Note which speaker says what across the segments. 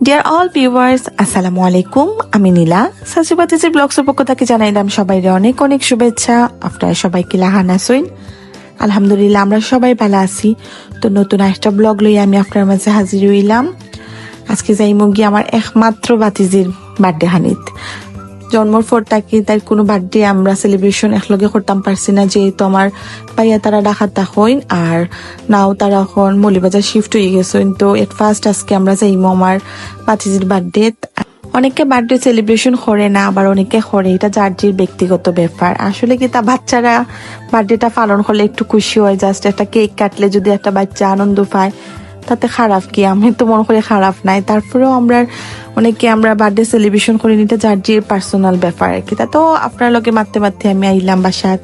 Speaker 1: Deer all viewers আসসালামু আলাইকুম আমি নীলা। সাসিবাতিসের ব্লগসের পক্ষ থেকে জানাইলাম সবাইকে অনেক অনেক শুভেচ্ছা। আপনারা সবাই কি লাহান আসুন আলহামদুলিল্লাহ, আমরা সবাই ভালো আছি। তো নতুন একটা ব্লগ লই আমি আপনার মাঝে হাজির হইলাম। আজকে যাই মুগি আমার একমাত্র বাতিজির বার্থডে হানিত। জন্মর পর তাকে তার কোনো বার্থডে আমরা সেলিব্রেশন একলগে করতাম, পারছি না যেহেতু আমার ভাইয়া তারা ডাকাতা হইন আর নাও তারা এখন মলিবাজার শিফট হয়ে গেছেন তো এট ফার্স্ট আজকে আমরা যাইমো আমার বাতিজির বার্থডে। অনেকে বার্থডে সেলিব্রেশন করে না, আবার অনেকে করে। এটা যার যার ব্যক্তিগত ব্যাপার। আসলে কি তা বাচ্চারা বার্থডেটা পালন করলে একটু খুশি হয়? জাস্ট একটা কেক কাটলে যদি একটা বাচ্চা আনন্দ পায় তাতে খারাপ কি? আমি তো মনে করি খারাপ নাই। তারপরেও আমরা অনেকে আমরা বার্থডে সেলিব্রেশন করি নিতে যার যে পার্সোনাল ব্যাপার আর কি। তা তো আপনার লগে মারতে মারতে আমি আইলাম বাসাত।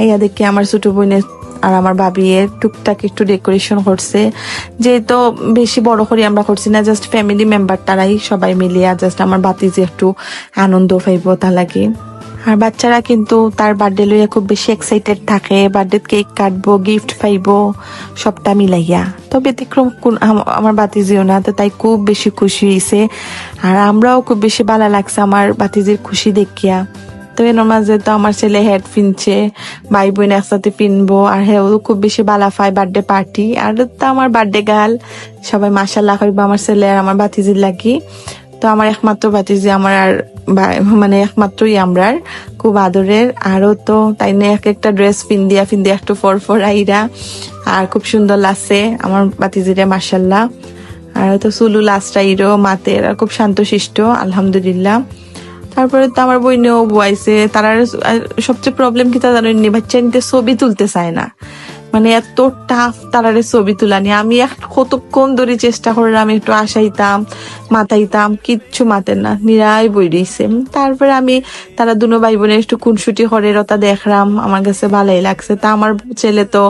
Speaker 1: আইয়া দেখি আমার ছোট বোনের আর আমার ভাবিয়ে টুকটাক একটু ডেকোরেশন করছে। যেহেতু বেশি বড় করে আমরা করছি না জাস্ট ফ্যামিলি মেম্বার তারাই সবাই মিলিয়ে জাস্ট আমার বাতি যে একটু আনন্দ পাইব তা লাগে। আর বাচ্চারা কিন্তু তার বার্থডে লইয়া খুব বেশি এক্সাইটেড থাকে। বার্থডে কেক কাটবো গিফট পাইবো, সবটা মিলাইয়া। তো ব্যতিক্রম কোন আমার বাতিজিও না, তো তাই খুব বেশি খুশি হয়েছে আর আমরাও খুব বেশি ভালো লাগছে আমার বাতিজির খুশি দেখিয়া। তো এর মাঝে তো আমার ছেলে হেড পিনছে ভাই বোন একসাথে পিনবো, আর হেও খুব বেশি বালা পায় বার্থডে পার্টি আর তো আমার বার্থডে গাল সবাই মাসাল্লাহ করব আমার ছেলে আর আমার বাতিজির লাগি। তো আমার একমাত্র বাতিজি আমার আর মানে একমাত্রই আমরার, খুব আদরের। আরও তো তাই নিয়ে এক একটা ড্রেস পিন্দিয়া পিন্দিয়া একটু ফর ফর আইরা। আর খুব সুন্দর লাগছে আমার বাতিজিরে মাসাল্লাহ আর তো সুলু লাস্টাইরো মাতের, আর খুব শান্তশিষ্ট, আলহামদুলিল্লাহ। তারপরে তো আমার বইনেও বুয়াইছে তারা সবচেয়ে প্রবলেম কি তা জানেন বাচ্চা নিতে ছবি তুলতে চায় না। মানে এত টাফ তারারে ছবি তোলা নিয়ে। আমি এক কতক্ষণ ধরে চেষ্টা করলাম একটু আসাইতাম মাথাইতাম কিচ্ছু মাতেন না। নিরাই বই রইছে। তারপরে আমি তারা দুনো ভাই বোনের একটু কুনসুটি হরেরও তা দেখলাম, আমার কাছে ভালোই লাগছে। তা আমার ছেলে তো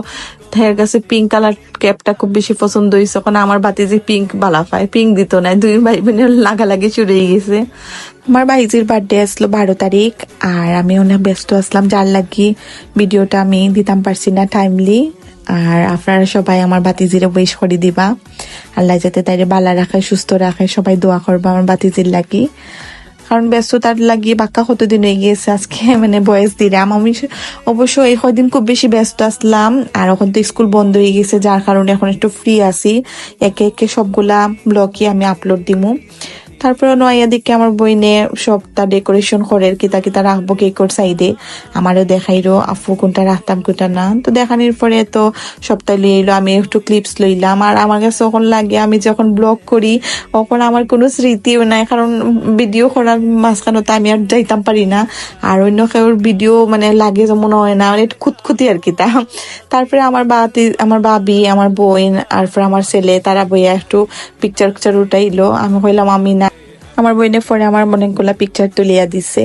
Speaker 1: তার কাছে পিঙ্ক কালার ক্যাপটা খুব বেশি পছন্দ হয়েছে ওখানে আমার বাতি যে পিঙ্ক বালা পায় পিঙ্ক দিত না, দুই ভাই বোনের লাগালাগি হয়ে গেছে। আমার ভাইজির বার্থডে আসলো বারো তারিখ, আর আমি অনেক ব্যস্ত আসলাম, যার লাগি ভিডিওটা আমি দিতাম পারছি না টাইমলি আর আপনারা সবাই আমার বাতিজিরে উইশ করে দিবা। আল্লাহ যাতে তাইরে বালা রাখে সুস্থ রাখে সবাই দোয়া করবা আমার বাতিজির লাগি। কারণ ব্যস্ততার লাগিয়ে বাক্কা কতদিন হয়ে গিয়েছে আজকে মানে বয়স দিলাম আমি অবশ্য এই কয়দিন খুব বেশি ব্যস্ত আসলাম, আর এখন তো স্কুল বন্ধ হয়ে গেছে যার কারণে এখন একটু ফ্রি আছি। একে একে সবগুলা ব্লগই আমি আপলোড দিমু। তারপরে নয়া দিকে আমার বইনে সবটা ডেকোরেশন করে কিতা কিতা রাখব কেকর সাইডে আমারও দেখাইরো, আফু কোনটা রাখতাম, কোনটা না। তো দেখানোর পরে তো সবটা লিয়ে এলো, আমি একটু ক্লিপস লইলাম। আর আমার কাছে যখন লাগে, আমি যখন ব্লগ করি, তখন আমার কোনো স্মৃতিও নাই, কারণ ভিডিও করার মাঝখানে তো আমি আর যাইতাম পারি না। আর অন্য কেউ ভিডিও মানে লাগে যেমন হয় না মানে খুঁতখুতি আর কি তা। তারপরে আমার বাতি, আমার বাবি, আমার বোন, আর পরে আমার ছেলে, তারা বইয়া একটু পিকচার পিকচার উঠাইলো। আমি কইলাম আমি না আমার বইনে পরে আমার অনেকগুলা পিকচার তুলিয়া দিছে।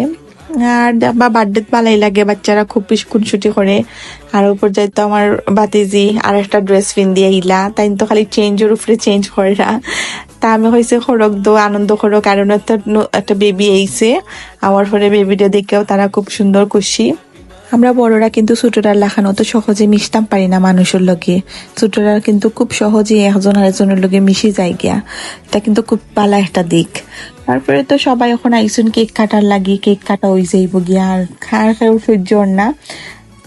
Speaker 1: আর বা বার্থডে ভালোই লাগে, বাচ্চারা খুব বেশি করে। আর উপর যাইতো আমার বাতিজি আর একটা ড্রেস পিন দিয়ে ইলা। তাই তো খালি চেঞ্জের উপরে চেঞ্জ করে তা আমি হয়েছে খড়ক দো, আনন্দ খড়ক। আর একটা একটা বেবি এইছে আমার পরে বেবিটা দেখেও তারা খুব সুন্দর খুশি। আমরা বড়রা কিন্তু ছোটরা লেখানো তো সহজে মিশতাম পারি না মানুষের লগে। ছোটরা কিন্তু খুব সহজে একজন আরেকজনের লগে মিশি যায় গিয়া। এটা কিন্তু খুব ভালো একটা দিক। তারপরে তো সবাই এখন আইসুন কেক কাটার লাগি, কেক কাটা হয়ে যাইব গিয়া। আর খাওয়ার খাওয়ার সহ্য না।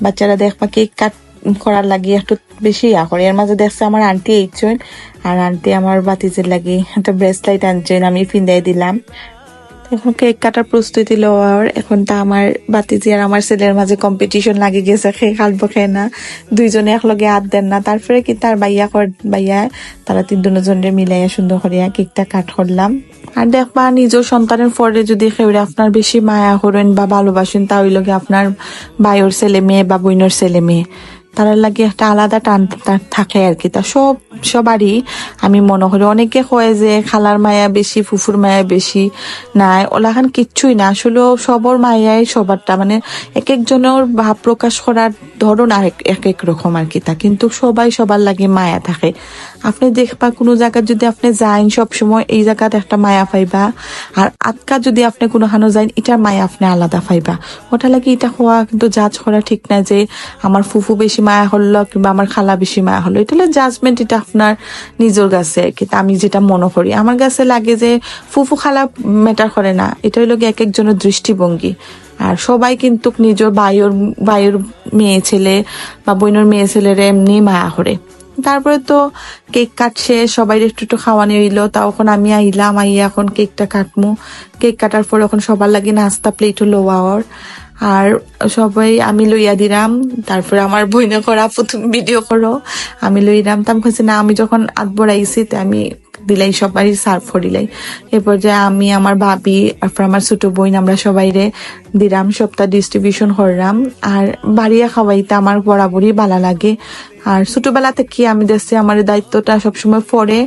Speaker 1: বাচ্চারা দেখবা কেক কাট করার লাগি একটু বেশি ইয়া করে। এর মাঝে দেখছে আমার আন্টি এইচন আর আন্টি আমার বাতিজের লাগে একটা ব্রেসলাইট আনছেন, আমি ফিন্দাই দিলাম। এখন কেক কাটার প্রস্তুতি লওয়ার, এখন তা আমার বাতিজি আর আমার ছেলের মাঝে কম্পিটিশন লাগে গেছে খেয়ে খালবো খেয়ে না। দুইজনে একলগে হাত দেন না। তারপরে কি তার বাইয়া কর বাইয়া তারা তিন দুজনের মিলাইয়া সুন্দর করিয়া কেকটা কাট করলাম। আর দেখবা, নিজের সন্তানের পরে যদি সেউরে আপনার বেশি মায়া করেন বা ভালোবাসেন, তা ওই লগে আপনার বাইর ছেলে মেয়ে বা বইনের ছেলে মেয়ে। তারা লাগে একটা আলাদা টান থাকে আর কি। তা সব, সবারই আমি মনে করি, অনেকে কয় যে খালার মায়া বেশি, ফুফুর মায়া বেশি, নাই ওলাখান কিচ্ছুই না। আসলে সবর মায়াই সবারটা। মানে এক একজনের ভাব প্রকাশ করার ধরন আর এক- এক রকম আর কি তা। কিন্তু সবাই সবার লাগে মায়া থাকে। আপনি দেখবা কোনো জায়গায় যদি আপনি যাইন সবসময়, এই জায়গাতে একটা মায়া পাইবা। আর আটকা যদি আপনি কোনোখানো যাইন, এটার মায়া আপনি আলাদা পাইবা। ওটা লাগে এটা হওয়া কিন্তু জাজ করা ঠিক না যে আমার ফুফু বেশি মায়া হলো কিংবা আমার খালা বেশি মায়া হলো, এটা হলো জাজমেন্ট এটা আপনার নিজের কাছে। আর কি আমি যেটা মনে করি, আমার কাছে লাগে যে ফুফু খালা ম্যাটার করে না, এটা হলো এক একজনের দৃষ্টিভঙ্গি। আর সবাই কিন্তু নিজের বাইর বাইর মেয়ে ছেলে বা বোনের মেয়ে ছেলের এমনি মায়া করে। তারপরে তো কেক কাটছে, সবাই একটু একটু খাওয়ানি হইল তা এখন আমি আইলাম, আইয়া এখন কেকটা কাটমু। কেক কাটার পর এখন সবার লাগে নাস্তা প্লেট হলো আওয়ার আর সবাই, আমি লইয়া দিলাম তারপরে আমার বইনে করা প্রথম ভিডিও করো। আমি লইলাম তাম কাছে না, আমি যখন আটবর আইসি তে আমি দিলাই সবাই সার্ভ করিলাই এরপর যে আমি, আমার ভাবি, তারপর আমার ছোট বোন, আমরা সবাই রে দিলাম সপ্তাহ ডিস্ট্রিবিউশন করলাম আর বাড়িয়া খাওয়াইতে আমার বরাবরই ভালো লাগে। আর ছোটবেলা থেকে আমি দেখছি, আমার দায়িত্বটা সবসময় পরে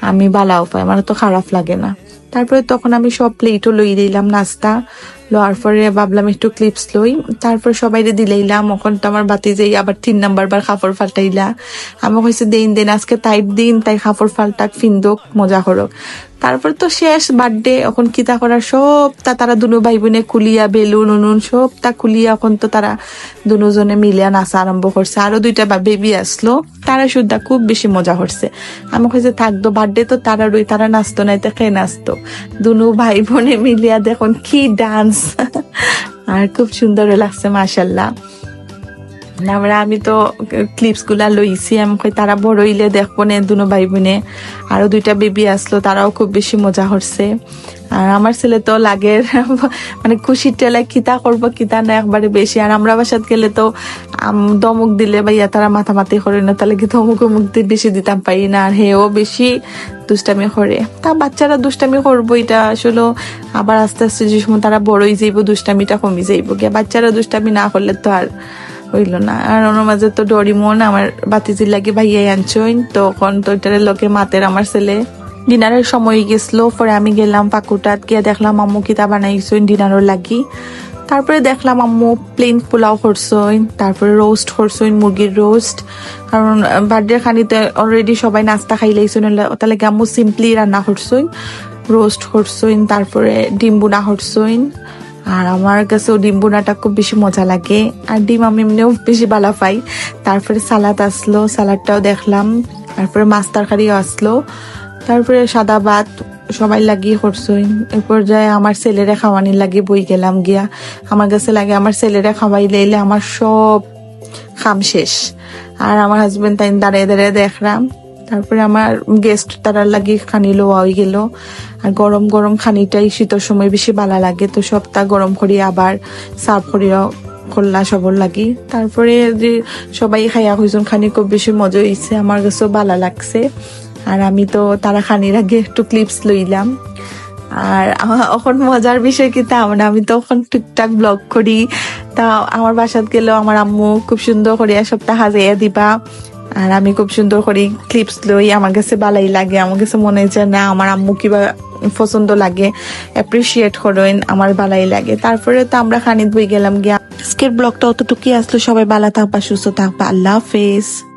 Speaker 1: আমি বালাও পাই, আমার তো খারাপ লাগে না। তারপরে তখন আমি সব প্লেটও লই দিলাম, নাস্তা। লওয়ার পরে ভাবলাম একটু ক্লিপস লই। তারপর সবাই দিলাইলাম এখন তো আমার বাতি যাই আবার তিন নাম্বার বার কাপড় ফাল্টাইলা আমি কইছে দিন দিন আজকে তাইট দিন, তাই কাপড় ফাল্টাক ফিন্দুক, মজা করক। তারপর তো শেষ বার্থডে এখন কিতা করার, সব তা তারা দুনো ভাই বোনে কুলিয়া, বেলুন, উনুন, সব তা কুলিয়া এখন তো তারা দুজনে মিলিয়া নাচা আরম্ভ করছে। আরও দুইটা বেবি আসলো, তারা সুদ্ধা খুব বেশি মজা করছে। আমি কইছে থাকতো বার্থডে তো তারা রই তারা নাচতো নাই তো খেয়ে নাচতো? দুনু ভাই বোনে মিলিয়া দেখুন কি ডান্স আর খুব সুন্দর লাগছে মাসাল্লাহ আমরা, আমি তো ক্লিপসগুলা লইছি, আমি তারা বড় হইলে দেখব নে, দুনো ভাই বোনে। আরও দুইটা বেবি আসলো, তারাও খুব বেশি মজা করছে। আর আমার ছেলে তো লাগে মানে খুশির টেলায় কিতা করব, কিতা না একবারে বেশি। আর আমরা বাসাত গেলে তো দমক দিলে বা ইয়া তারা মাথামাতি করে না, তাহলে কি দমক উমুক দিয়ে বেশি দিতাম পারি না? আর হেও বেশি দুষ্টামি করে। তা বাচ্চারা দুষ্টামি করব, এটা আসলে আবার আস্তে আস্তে যে সময় তারা বড়ই যাইব, দুষ্টামিটা কমে যাইব। গিয়া বাচ্চারা দুষ্টামি না করলে তো আর হইল না। আর ওনার মাঝে তো ডরিমন আমার বাতিজির লাগে ভাইয়াই আনছইন, তখন তো ওইটার লোকে মাতের আমার ছেলে। ডিনারের সময় গেছিল, পরে আমি গেলাম পাকুটাত, গিয়ে দেখলাম আম্মু কিতা বানাইছইন ডিনারের লাগি। তারপরে দেখলাম আম্মু প্লেন পোলাও করছইন তারপরে রোস্ট করছইন মুরগির রোস্ট কারণ বার্থডে খানিতে অলরেডি সবাই নাস্তা খাই লাইছইন তাহলে আম্মু সিম্পলি রান্না করছইন রোস্ট করছইন তারপরে ডিম বুনা করছইন আর আমার কাছেও ডিম বোনাটা খুব বেশি মজা লাগে। আর ডিম আমি এমনিও বেশি ভালো পাই। তারপরে সালাদ আসলো, সালাদটাও দেখলাম। তারপরে মাছ তরকারিও আসলো। তারপরে সাদা ভাত সবাই লাগিয়ে করছই। এই পর্যায়ে আমার ছেলেরা খাওয়ানি লাগে বই গেলাম গিয়া। আমার কাছে লাগে আমার ছেলেরা খাওয়াই লাইলে আমার সব খাম শেষ। আর আমার হাজবেন্ড তাই দাঁড়িয়ে দাঁড়িয়ে দেখলাম। তারপরে আমার গেস্ট তারা লাগি খানি লোয়া হয়ে গেল। আর গরম গরম খানিটাই শীতের সময় বেশি ভালো লাগে, তো সপ্তাহ গরম করি আবার সার্ভ করিয়া করলা সবর লাগি। তারপরে যে সবাই খাইয়া হইজন খানি খুব বেশি মজা হয়েছে আমার কাছেও ভালো লাগছে। আর আমি তো তারা খানির আগে একটু ক্লিপস লইলাম। আর এখন মজার বিষয় কি তা মানে আমি তখন টুকটাক ব্লগ করি। তা আমার বাসাত গেলেও আমার আম্মু খুব সুন্দর করিয়া সপ্তাহ হাজাইয়া দিবা। আর আমি খুব সুন্দর করে ক্লিপস লই, আমার কাছে বালাই লাগে, আমার কাছে মনে হয় না, আমার আম্মু কিবা পছন্দ লাগে অ্যাপ্রিসিয়েট করেন, আমার বালাই লাগে। তারপরে তো আমরা খানিত বই গেলাম গিয়া। আজকের ব্লগটা অতটুকুই আসলো, সবাই ভালো থাকবা, সুস্থ থাকবা, আল্লাহ হাফেজ।